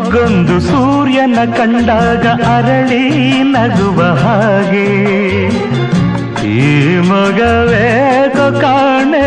ಮೊಗ್ಗೊಂದು ಸೂರ್ಯನ ಕಂಡಾಗ ಅರಳಿ ನಗುವ ಹಾಗೆ. ಈ ಮಗವೇ ಕಾಣೆ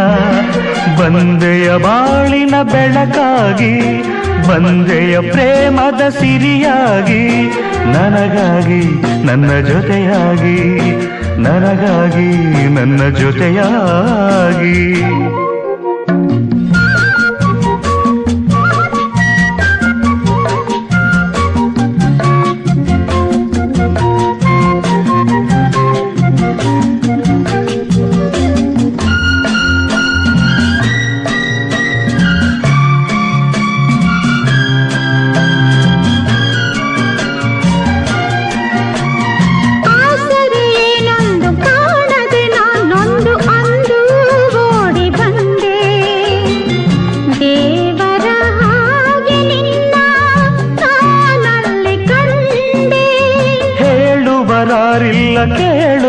ಬೆಳಕಾಗಿ ಬಂದೆಯ ಪ್ರೇಮದ ಸಿರಿಯಾಗಿ ನನಗಾಗಿ ನನ್ನ ಜೊತೆಯಾಗಿ ನನಗಾಗಿ ನನ್ನ ಜೊತೆಯಾಗಿ.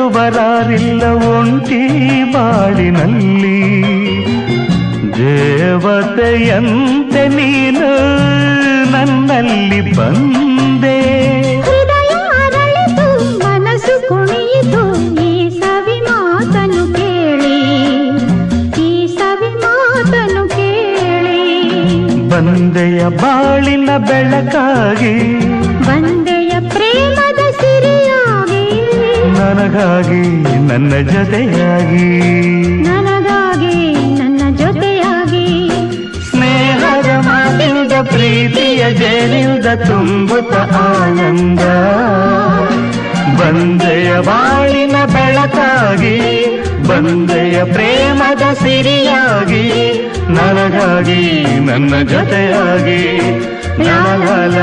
ಕೇಳುವರಾರಿಲ್ಲ ಒಂಟಿ ಬಾಳಿನಲ್ಲಿ. ದೇವತೆಯಂತೆ ನೀನು ನನ್ನಲ್ಲಿ ಬಂದೆ. ಮನಸ್ಸು ಕುಣಿಯಿತು ಈ ಸವಿ ಮಾತನು ಕೇಳಿ. ಈ ಸವಿ ಮಾತನು ಕೇಳಿ. ಬಂದೆಯ ಬಾಳಿನ ಬೆಳಕಾಗಿ. ಬಂದೆಯ ನನಗಾಗಿ ನನ್ನ ಜೊತೆಯಾಗಿ ನನಗಾಗಿ ನನ್ನ ಜೊತೆಯಾಗಿ ಸ್ನೇಹದ ಮಾತಿಲ್ದ ಪ್ರೀತಿಯ ಜೇನಿಂದ ತುಂಬುತ್ತ ಆನಂದ ಬಂದೆಯ ಬಾಳಿನ ಬೆಳಕಾಗಿ ಬಂದೆಯ ಪ್ರೇಮದ ಸಿರಿಯಾಗಿ ನನಗಾಗಿ ನನ್ನ ಜೊತೆಯಾಗಿ ಲಾಲ